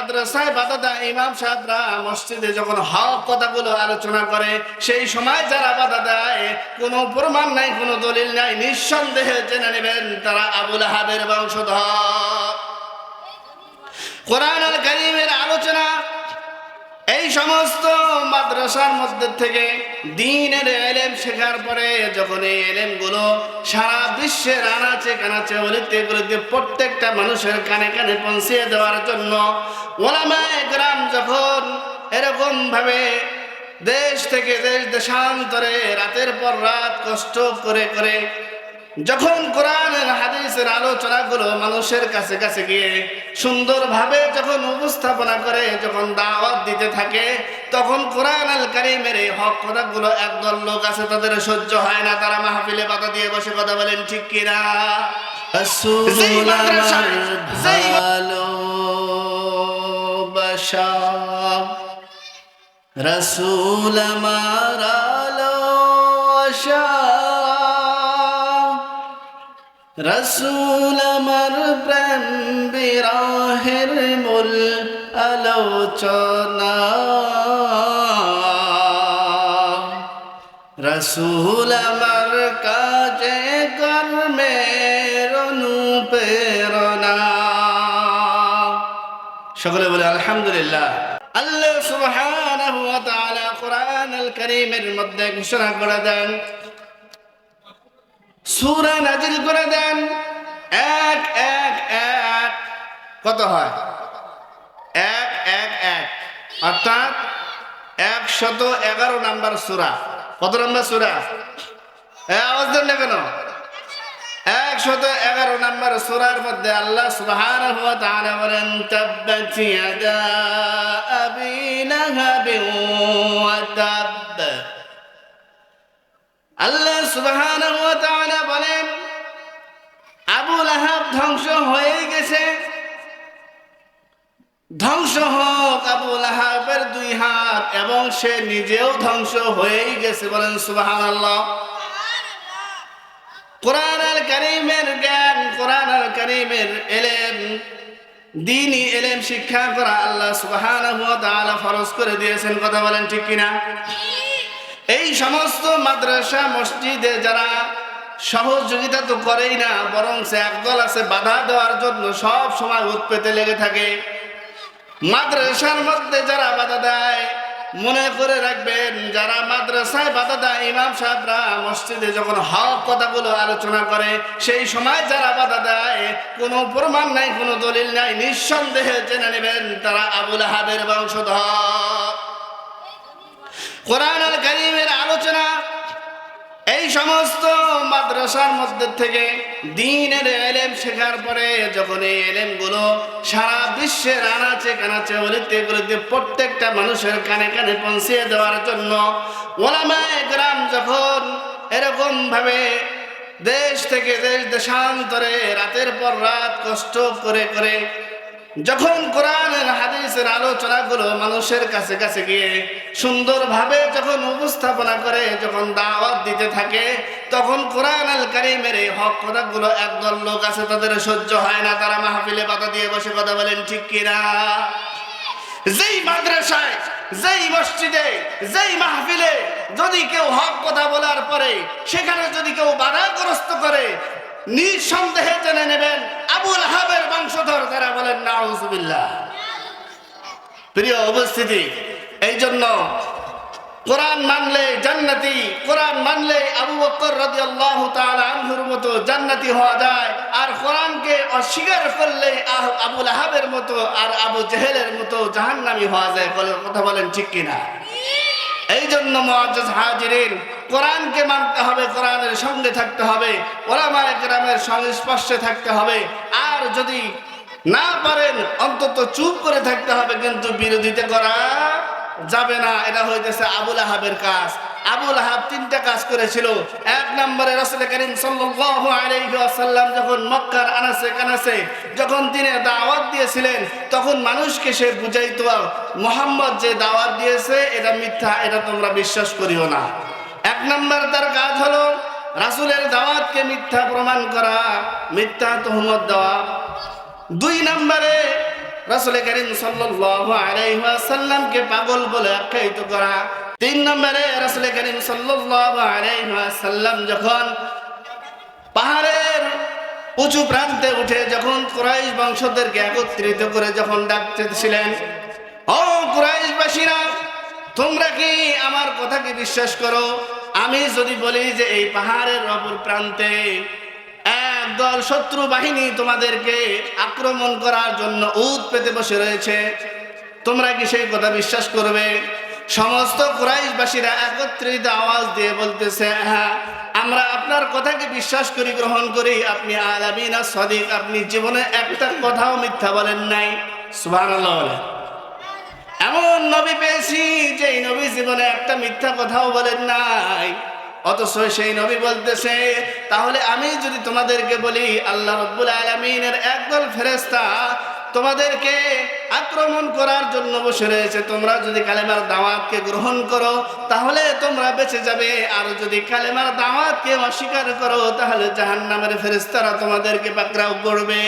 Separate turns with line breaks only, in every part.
মাদ্রাসায় বাধা ইমাম সাহেবরা মসজিদে যখন হক কথাগুলো আলোচনা করে, সেই সময় যারা বাধা দেয়, কোনো প্রমাণ নাই, কোনো দলিল নাই, নিঃসন্দেহে জেনে নেবেন তারা আবুল হাবের বংশধর। কোরআন করিমের সমস্ত মাদ্রাসার মধ্যে থেকে দিনের এলেম শেখার পরে যখন এই এলেমগুলো সারা বিশ্বের আনাচে কানাচে, অলিতে, গলিতে প্রত্যেকটা মানুষের কানে কানে পৌঁছিয়ে দেওয়ার জন্য ওলামায় গ্রাম যখন এরকম ভাবে দেশ থেকে দেশ দেশান্তরে রাতের পর রাত কষ্ট করে করে যখন কোরআনের হাদিসের আলোচনাগুলো মানুষের কাছে কাছে গিয়ে সুন্দরভাবে যখন উপস্থাপনা করে যখন দাওয়াত দিতে থাকে তখন কোরআন আল কারিমের এই হক কথাগুলো একদল লোক আছে তাদের সহ্য হয় না। তারা মাহফিলে পাতা দিয়ে বসে কথা বলেন ঠিক কিনা
রসুল আমার আশা। রসুল আমার প্রেম বিরাহের মূল আলোচনা। রসুল আমার কাজে কর্মের অনুপ্রেরণা। সকলে বলে, আলহামদুলিল্লাহ।
আল্লাহ সুবহানাহু ওয়া তাআলা কোরআন আল কারীমের মধ্যে ঘোষণা করে দেন সূরা নাজিল করে দেন। এক এক এক। কত হয়? এক এক এক। অর্থাৎ একশত এগারো নাম্বার সূরা। কত নাম্বার সূরা? এ, আওয়াজ দেন না কেন? একশত এগারো নম্বর সুরার মধ্যে আল্লাহ তাআলা বলেন আল্লাহ সুবহানাহু ওয়া তাআলা বলেন আবু লাহাব ধ্বংস হয়ে গেছে ধ্বংস হোক, আবু লাহাবের দুই হাত, এবং সে নিজেও ধ্বংস হয়েই গেছে বলেন সুবহানাল্লাহ। কোরআন আল করিমের জ্ঞান, কোরআন আল করিমের এলেম, দিনই এলেম শিক্ষা করা আল্লাহ সুবহানাহু ফরজ করে দিয়েছেন, কথা বলেন ঠিক কিনা? এই সমস্ত মাদ্রাসা, মসজিদে যারা সহযোগিতা তো করেই না, বরং সে একদল আছে, বাধা দেওয়ার জন্য সব সময় উৎপেতে লেগে থাকে। মাদ্রাসার মধ্যে যারা বাধা দেয়, মনে করে রাখবেন, যারা মাদ্রাসায় বাধা দেয়, ইমাম সাহেবরা মসজিদে যখন হক কথাগুলো আলোচনা করে, সেই সময় যারা বাধা দেয়, কোনো প্রমাণ নাই, কোনো দলিল নাই, নিঃসন্দেহে জেনে নেবেন তারা আবুল আহাবের বংশধর। কোরআন আল করিমের আলোচনা, এই সমস্ত মাদ্রাসার মধ্যে থেকে দিনের এলেম শেখার পরে যখন এই এলেমগুলো সারা বিশ্বের আনাচে কানাচে অলিতে গলিতে প্রত্যেকটা মানুষের কানে কানে পৌঁছিয়ে দেওয়ার জন্য ওলামায় গ্রাম যখন এরকম ভাবে দেশ থেকে দেশ দেশান্তরে রাতের পর রাত কষ্ট করে করে যখন কোরআনের হাদিসের আলোচনাগুলো মানুষের কাছে কাছে গিয়ে সুন্দরভাবে যখন উপস্থাপনা করে, যখন দাওয়াত দিতে থাকে, তখন কোরআন আল কারিমের এই হক কথাগুলো একদল লোক আছে, তাদের সহ্য হয় না। তারা মাহফিলে পাতা দিয়ে বসে কথা বলেন, ঠিক কিনা যেই মাদ্রাসায়, যেই মসজিদে, যেই মাহফিলে যদি কেউ হক কথা বলার পরে, সেখানে যদি কেউ বাধাগ্রস্ত করে, নিঃসন্দেহে জেনে নেবেন আবুল হাবের বংশধর তারা বলেন, নাউজুবিল্লাহ। প্রিয় উপস্থিতি এই জন্য কোরআন মানলে জান্নাতি, কোরআন মানলে আবু বকর রাদিয়াল্লাহু তাআলা আনহুর মতো জান্নাতি হওয়া যায়, আর কোরআনকে অস্বীকার করলে আবুল আহাবের মতো আর আবু জেহেলের মতো জাহান্নামী হওয়া যায় বলে কথা বলেন ঠিক কিনা? এই জন্য মুআজ্জাজ হাজিরিন কোরআনকে মানতে হবে, কোরআনের সঙ্গে থাকতে হবে, ওলামায়ে কেরামের সংস্পর্শে থাকতে হবে। আর যদি না পারেন, অন্তত চুপ করে থাকতে হবে, কিন্তু বিরোধিতা করা যাবে না। এটা হইতেছে আবুল আহাবের কাজ। আবুল আহাব তিনটা কাজ করেছিল। এক নম্বরে রাসূল করিম সাল্লাল্লাহু আলাইহি যখন মক্কার আনাসে কানাসে যখন তিনি দাওয়াত দিয়েছিলেন, তখন মানুষকে সে বুঝাইতো, মোহাম্মদ যে দাওয়াত দিয়েছে, এটা মিথ্যা, এটা তোমরা বিশ্বাস করিও না। এক নম্বর তার কাজ হলো রাসুলের দাওয়াতকে মিথ্যা প্রমাণ করা, মিথ্যা তহমত দেওয়া। দুই নম্বরে রাসূল করিম ওয়াসাল্লামকে পাগল বলে আখ্যায়িত করা। তিন নম্বরে রাসূল করিম ওয়াসাল্লাম যখন পাহাড়ের উঁচু প্রান্তে উঠে যখন কুরাইশ বংশদেরকে একত্রিত করে যখন ডাকতেছিলেন, ও কুরাইশবাসীরা তোমরা কি আমার কথাকে বিশ্বাস করো? আমি যদি বলি যে এই পাহাড়ের অপর প্রান্তে একদল শত্রু বাহিনী তোমাদেরকে আক্রমণ করার জন্য উত পেতে বসে রয়েছে, তোমরা কি সেই কথা বিশ্বাস করবে? সমস্ত কুরাইশবাসীরা একত্রিত আওয়াজ দিয়ে বলতেছে হ্যাঁ আমরা আপনার কথাকে বিশ্বাস করি, গ্রহণ করি। আপনি আলামিনা সদিক, আপনি জীবনে একটা কথাও মিথ্যা বলেন নাই। সুবহানাল্লাহ বলেন। এমন নবী পেয়েছি যে নবী জীবনে একটা মিথ্যা কথাও বলেন নাই। অথচ সেই নবী বলতেছে, তাহলে আমি যদি তোমাদেরকে বলি, আল্লাহ রব্বুল আলমিনের একদল ফেরেস্তা তোমাদেরকে আক্রমণ করার জন্য বসে রয়েছে, তোমরা যদি কালেমার দাওয়াতকে গ্রহণ করো, তাহলে তোমরা বেঁচে যাবে। আর যদি কালেমার দাওয়াতকে অস্বীকার করো, তাহলে জাহান্নামের ফেরেস্তারা তোমাদেরকে পাকড়াও করবে।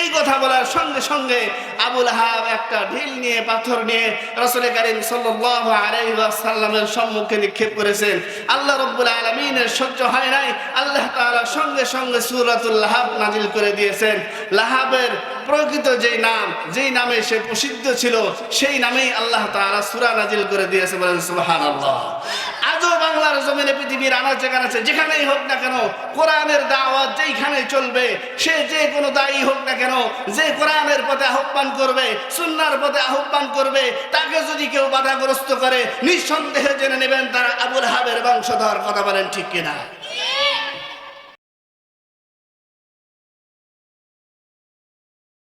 এই কথা বলার সঙ্গে সঙ্গে আবুল হাব একটা ঢিল নিয়ে, পাথর নিয়ে রসুল করিম ওয়াসাল্লামের সম্মুখে নিক্ষেপ করেছেন। আল্লাহ রব্বুল আলামিনের সহ্য হয় নাই। আল্লাহ তাআলা সঙ্গে সঙ্গে সূরাতুল লাহাব নাজিল করে দিয়েছেন। লাহাবের প্রকৃত যেই নাম, যেই নামে সে প্রসিদ্ধ ছিল, সেই নামেই আল্লাহ তাআলা সূরা নাজিল করে দিয়েছে বলেন সুবহানাল্লাহ। আজও বাংলার জমিনে পৃথিবীর আনাচে কানাচে যেখানেই হোক না কেন, কোরআনের দাওয়াত যেইখানে চলবে, সে যে কোনো দায়ী হোক না কেন, যে কোরআনের পথে আহ্বান করবে, সুন্নার পথে আহ্বান করবে, তাকে যদি কেউ বাধাগ্রস্ত করে, নিঃসন্দেহে জেনে নেবেন তারা আবুল হাবের বংশধর, কথা বলেন ঠিক কিনা?